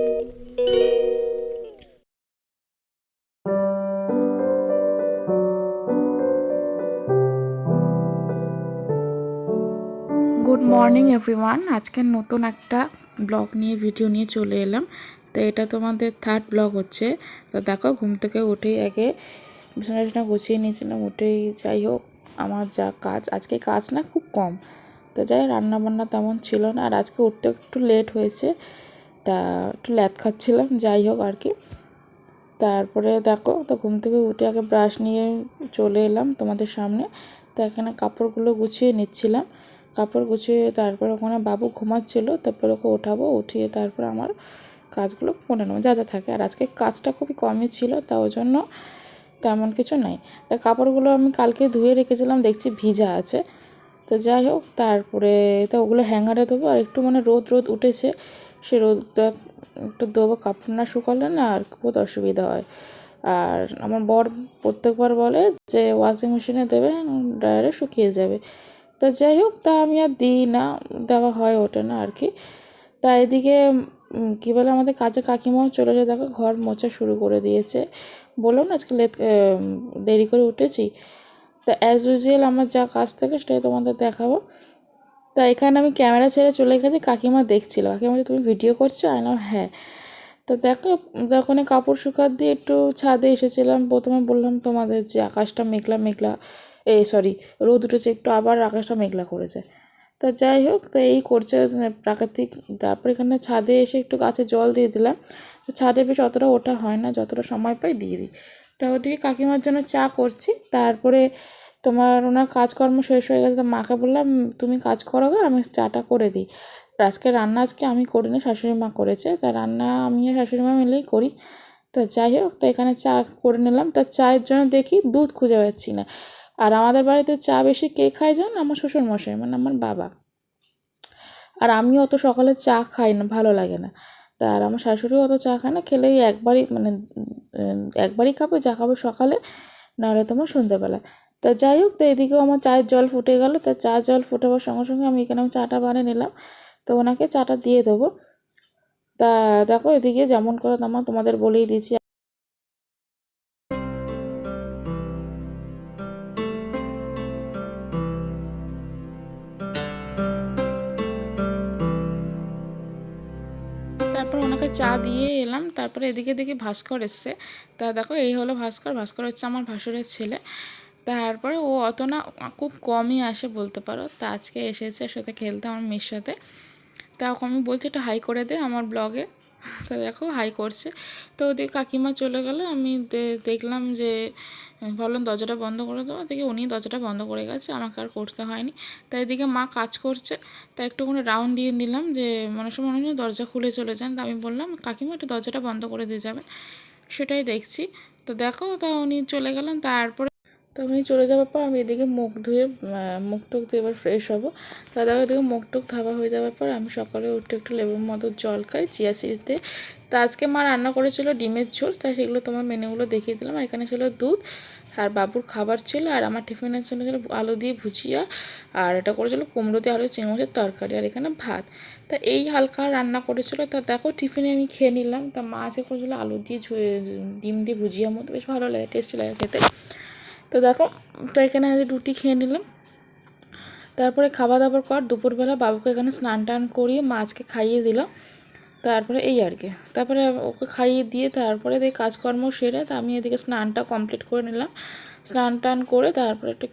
Good morning everyone আজকে নতুন একটা ব্লগ নিয়ে ভিডিও নিয়ে চলে এলাম। তো এটা তোমাদের থার্ড ব্লগ হচ্ছে। তো দেখো, ঘুম থেকে উঠেই আগে বিছানা টিছানা গুছিয়ে নিয়েছিলাম, উঠেই যাই হোক, আমার যা কাজ, আজকে কাজ না, খুব কম। তো যাই রান্না বান্না তেমন ছিল না, আর আজকে উঠতে একটু লেট হয়েছে। তা একটু ল্যাদ খাচ্ছিলাম, যাই হোক আর কি। তারপরে দেখো, তো ঘুম থেকে উঠে আগে ব্রাশ নিয়ে চলে এলাম তোমাদের সামনে। তো এখানে কাপড়গুলো গুছিয়ে নিচ্ছিলাম। কাপড় গুছিয়ে তারপর ওখানে বাবু ঘুমাচ্ছিল, তারপর ওকে ওঠাবো, উঠিয়ে তারপর আমার কাজগুলো করে নেব, যা যা থাকে। আর আজকে কাজটা খুবই কমই ছিল, তা ওই জন্য তেমন কিছু নাই। তা কাপড়গুলো আমি কালকে ধুয়ে রেখেছিলাম, দেখছি ভিজা আছে। তো যাই হোক, তারপরে তো ওগুলো হ্যাঙ্গারে দেবো আর একটু মানে রোদ রোদ উঠেছে। সে রোদটা একটু দেবো, কাপড় না শুকালে না আর বহুত অসুবিধা হয়। আর আমার বর প্রত্যেকবার বলে যে ওয়াশিং মেশিনে দেবে ড্রায়ারে শুকিয়ে যাবে। তা যাই হোক, তা আমি আর দিই না, দেওয়া হয় ওটা না আর কি। তা এদিকে কী বলে আমাদের কাজে কাকিমাও চলে যায়, দেখো ঘর মোছা শুরু করে দিয়েছে। বললাম না আজকে লেট দেরি করে উঠেছি। তা অ্যাজ ইউজুয়াল আমার যা কাজ থাকে সেটাই তোমাদের দেখাবো। তা এখানে আমি ক্যামেরা ছেড়ে চলে গেছি, কাকিমা দেখছিল। কাকিমা তুমি ভিডিও করছ? বললাম হ্যাঁ। তো দেখো যখন কাপড় শুকাত দিয়ে একটু ছাদে এসেছিলাম। প্রথমে বললাম, তোমাদের যে আকাশটা মেঘলা মেঘলা এই সরি রোদ উঠেছে, একটু আবার আকাশটা মেঘলা করেছে। তা যাই হোক, তো এই করছে প্রাকৃতিক। তারপর এখানে ছাদে এসে একটু গাছে জল দিয়ে দিলাম। তো ছাদে বেশ অতটা ওঠা হয় না, যতটা সময় পাই দিয়ে দিই। তা ওদিকে কাকিমার জন্য চা করছি। তারপরে তোমার ওনার কাজকর্ম শেষ হয়ে গেছে, তা মাকে বললাম, তুমি কাজ করো গো, আমি চাটা করে দিই। আজকে রান্না আজকে আমি করিনি, শাশুড়ি মা করেছে, তা রান্না আমি আর শাশুড়ি মা মিলেই করি। তো যাই হোক, তো এখানে চা করে নিলাম, তা চায়ের জন্য দেখি দুধ খুঁজে পাচ্ছি না। আর আমাদের বাড়িতে চা বেশি কে খায় জান? আমার শ্বশুর মশাই মানে আমার বাবা। আর আমি অত সকালে চা খাই না, ভালো লাগে না। তা আর আমার শাশুড়িও অত চা খায় না, খেলেই একবারই মানে একবারই খাবে, যা খাবে সকালে, নাহলে তোমার সন্ধ্যেবেলা তা যাই হোক, তো এদিকেও আমার চায়ের জল ফুটে গেল। তা চা জল ফোটাবার সঙ্গে সঙ্গে আমি এখানে আমি চাটা বানিয়ে নিলাম। তো ওনাকে চাটা দিয়ে দেবো। তা দেখো, এদিকে যেমন কথা তেমন তোমাদের বলেই দিয়েছি। তারপর ওনাকে চা দিয়ে এলাম। তারপরে এদিকে দেখি ভাস্কর এসছে। তা দেখো, এই হলো ভাস্কর। ভাস্কর হচ্ছে আমার ভাসুরের ছেলে। তারপরে ও অত না, খুব কমই আসে বলতে পারো। তা আজকে এসেছে সাথে খেলতে, আমার মেয়ের সাথে। তা ওকে আমি বলছি, একটু হাই করে দে আমার ব্লগে তো দেখো হাই করছে। তো ওদিকে কাকিমা চলে গেল, আমি দেখলাম যে ভাবলাম দরজাটা বন্ধ করে দেবো। দেখি উনি দরজাটা বন্ধ করে গেছে, আমাকে আর করতে হয়নি। তাই এদিকে মা কাজ করছে, তা একটুখানি রাউন্ড দিয়ে নিলাম যে, মনে সময় মনে দরজা খুলে চলে যান। তা আমি বললাম, কাকিমা একটু দরজাটা বন্ধ করে দিয়ে যাবেন। সেটাই দেখছি। তো দেখো, তা উনি চলে গেলেন, তারপরে তো উনি চলে যাওয়ার পর আমি এদিকে মুখ ধুয়ে মুখ টুক দিয়ে এবার ফ্রেশ হব। দেখো এদিকে মুখ টুক ধাবা হয়ে যাওয়ার পর আমি সকালে উঠে একটু লেবুর মতো জল খাই, চিয়া দিয়ে। তা আজকে মা রান্না করেছিল ডিমের ঝোল, তাই সেগুলো তোমার মেনুগুলো দেখিয়ে দিলাম। আর এখানে ছিল দুধ আর বাবুর খাবার ছিল, আর আমার টিফিনের জন্য ছিল আলু দিয়ে ভুজিয়া, আর এটা করেছিল কুমড়ো দিয়ে আলু চিংড়ি তরকারি, আর এখানে ভাত। তা এই হালকা রান্না করেছিল, তা দেখো টিফিনে আমি খেয়ে নিলাম। তা মা আজকে করেছিল আলু দিয়ে ডিম দিয়ে ভুজিয়া মতো বেশ ভালো লাগে টেস্টি লাগে খেতে। তো দেখো, তো এখানে রুটি খেয়ে নিলাম। তারপরে খাওয়া দাওয়ার পর দুপুরবেলা বাবুকে এখানে স্নান টান করিয়ে মাছকে খাইয়ে দিলাম। তারপরে এই আর কি। তারপরে ওকে খাইয়ে দিয়ে তারপরে দিয়ে কাজকর্ম সেরে তা আমি এদিকে স্নানটা কমপ্লিট করে নিলাম। স্নান টান করে তারপরে একটু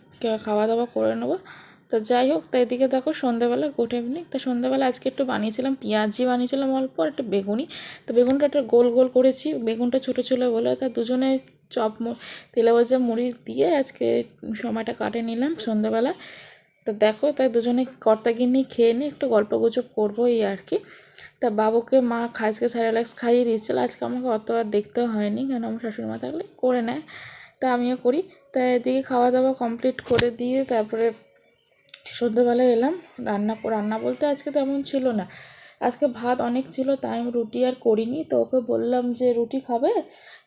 খাওয়া দাওয়া করে নেব। তা যাই হোক, তা এদিকে দেখো সন্ধ্যেবেলা গুড ইভিনিং তা সন্ধ্যেবেলা আজকে একটু বানিয়েছিলাম, পেঁয়াজি বানিয়েছিলাম অল্প, আর একটা বেগুনি। তো বেগুনটা একটা গোল গোল করেছি। বেগুনটা ছোটো ছিল বলে তা দুজনে চপ তেলে ভাজা মুড়ি দিয়ে আজকে সময়টা কাটে নিলাম সন্ধ্যেবেলা। তো দেখো, তাই দুজনে কর্তাগিন্নি খেয়ে নিয়ে একটু গল্প গুজব করব এই আর কি। তা বাবুকে, মা আজকে স্যারেলাক্স খাইয়ে দিয়েছিল, আজকে আমাকে অত আর দেখতে হয়নি, কেন আমার শাশুড়ি মা থাকলে করে নেয়, তা আমিও করি। তা এদিকে খাওয়া দাওয়া কমপ্লিট করে দিয়ে তারপরে সন্ধ্যেবেলায় এলাম। রান্না রান্না বলতে আজকে তেমন ছিল না। আজকে ভাত অনেক ছিল, তাই আমি রুটি আর করিনি। তো ওকে বললাম যে, রুটি খাবে?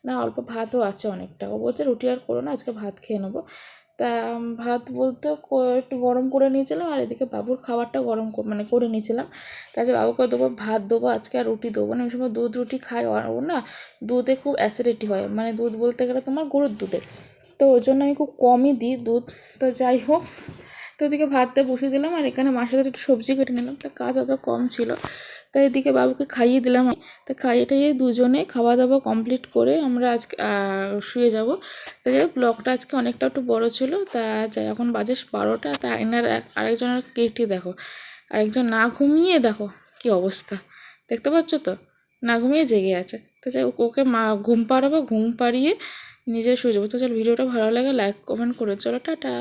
না, অল্প ভাতও আছে অনেকটা। ও বলছে, রুটি আর করো না, আজকে ভাত খেয়ে নেব। তা ভাত বলতে একটু গরম করে নিয়েছিলাম, আর এদিকে বাবুর খাবারটা গরম মানে করে নিয়েছিলাম। তাছাড়া বাবুকে দেবো, ভাত দেবো, আজকে আর রুটি দেবো না। ওই সময় দুধ, রুটি খাই ও না দুধে খুব অ্যাসিডিটি হয়। মানে দুধ বলতে গেলে তোমার গরুর দুধে। তো ওই জন্য আমি খুব কমই দিই দুধ। তো যাই হোক তো ওদিকে ভাতটা বসিয়ে দিলাম আর এখানে মাসের সাথে একটু সবজি কেটে নিলাম। তা কাজ অত কম ছিল। তাই এদিকে বাবুকে খাইয়ে দিলাম। তা খাইয়ে টাইয়ে দুজনে খাওয়া দাওয়া কমপ্লিট করে আমরা আজকে শুয়ে যাব। তো যাই ব্লগটা আজকে অনেকটা একটু বড় ছিল। তা যাই, এখন বাজে বারোটা। তা আয়নার এক, আরেকজনের কেটে দেখো। আরেকজন না ঘুমিয়ে দেখো কি অবস্থা। দেখতে পাচ্ছ তো? না ঘুমিয়ে জেগে আছে। তো যাই ওকে মা ঘুম পাড়াবো, ঘুম পাড়িয়ে নিজে শুয়ে যাব। তো চলো ভিডিওটা ভালো লাগে লাইক কমেন্ট করে চলো, টাটা।